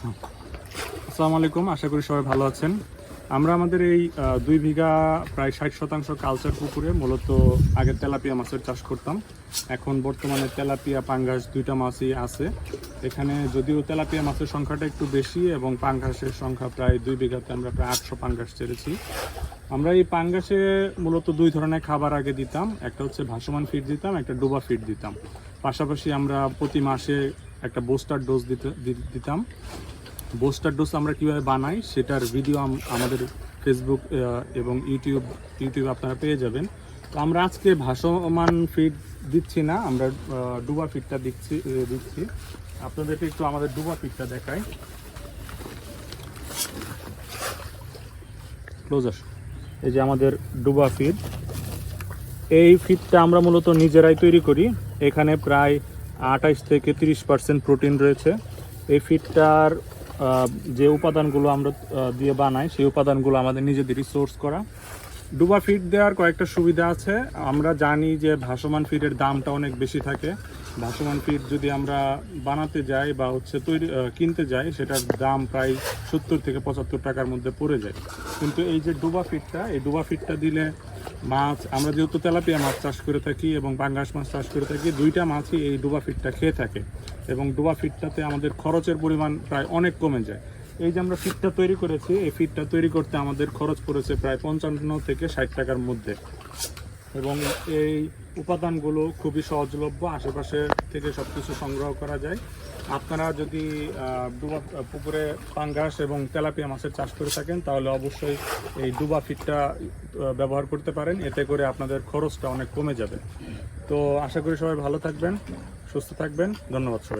আসসালামু আলাইকুম, আশা করি সবাই ভালো আছেন। আমরা আমাদের এই দুই বিঘা প্রায় ষাট শতাংশ কালচার পুকুরে মূলত আগে তেলাপিয়া মাছের চাষ করতাম। এখন বর্তমানে তেলাপিয়া পাঙ্গাস দুইটা মাছই আছে। এখানে যদিও তেলাপিয়া মাছের সংখ্যাটা একটু বেশি এবং পাঙ্গাসের সংখ্যা প্রায় দুই বিঘাতে আমরা প্রায় আটশো পাঙ্গাস ছেড়েছি। আমরা এই পাঙ্গাসে মূলত দুই ধরনের খাবার আগে দিতাম। একটা হচ্ছে ভাসমান ফিড দিতাম, একটা ডোবা ফিড দিতাম। পাশাপাশি আমরা প্রতি মাসে একটা বোস্টার ডোজ দিতে দিতাম। বোস্টার ডোজ আমরা কীভাবে বানাই সেটার ভিডিও আমাদের ফেসবুক এবং ইউটিউব ইউটিউব আপনারা পেয়ে যাবেন। তো আমরা আজকে ভাসমান ফিড দিচ্ছি না, আমরা ডুবা ফিডটা দিচ্ছি দিচ্ছি। আপনাদেরকে একটু আমাদের ডুবা ফিডটা দেখাই। ক্লোজার এই যে আমাদের ডুবা ফিড এই ফিডটা আমরা মূলত নিজেরাই তৈরি করি। এখানে প্রায় আঠাইশ থেকে তিরিশ পার্সেন্ট প্রোটিন রয়েছে। এই ফিডটার যে উপাদানগুলো আমরা দিয়ে বানাই, সেই উপাদানগুলো আমাদের নিজেদেরই সোর্স করা। ডুবা ফিড দেওয়ার কয়েকটা সুবিধা আছে। আমরা জানি যে ভাসমান ফিডের দামটা অনেক বেশি থাকে। ভাসমান ফিড যদি আমরা বানাতে যাই বা হচ্ছে তৈরি কিনতে যাই, সেটার দাম প্রায় সত্তর থেকে পঁচাত্তর টাকার মধ্যে পড়ে যায়। কিন্তু এই যে ডুবা ফিডটা এই ডুবা ফিডটা দিলে মাছ, আমরা যেহেতু তেলাপিয়া মাছ চাষ করে থাকি এবং পাঙ্গাস মাছ চাষ করে থাকি, দুইটা মাছই এই ডুবা ফিটটা খেয়ে থাকে এবং ডুবা ফিটটাতে আমাদের খরচের পরিমাণ প্রায় অনেক কমে যায়। এই যে আমরা ফিটটা তৈরি করেছি, এই ফিটটা তৈরি করতে আমাদের খরচ পড়েছে প্রায় পঞ্চান্ন থেকে ষাট টাকার মধ্যে। এবং এই উপাদানগুলো খুবই সহজলভ্য আশেপাশে থেকে সব কিছু সংগ্রহ করা যায়। আপনারা যদি ডুবা পুকুরে পাঙ্গাস এবং তেলাপিয়া মাছের চাষ করে থাকেন, তাহলে অবশ্যই এই ডুবা ফিটটা ব্যবহার করতে পারেন। এতে করে আপনাদের খরচটা অনেক কমে যাবে। তো আশা করি সবাই ভালো থাকবেন, সুস্থ থাকবেন। ধন্যবাদ সবাই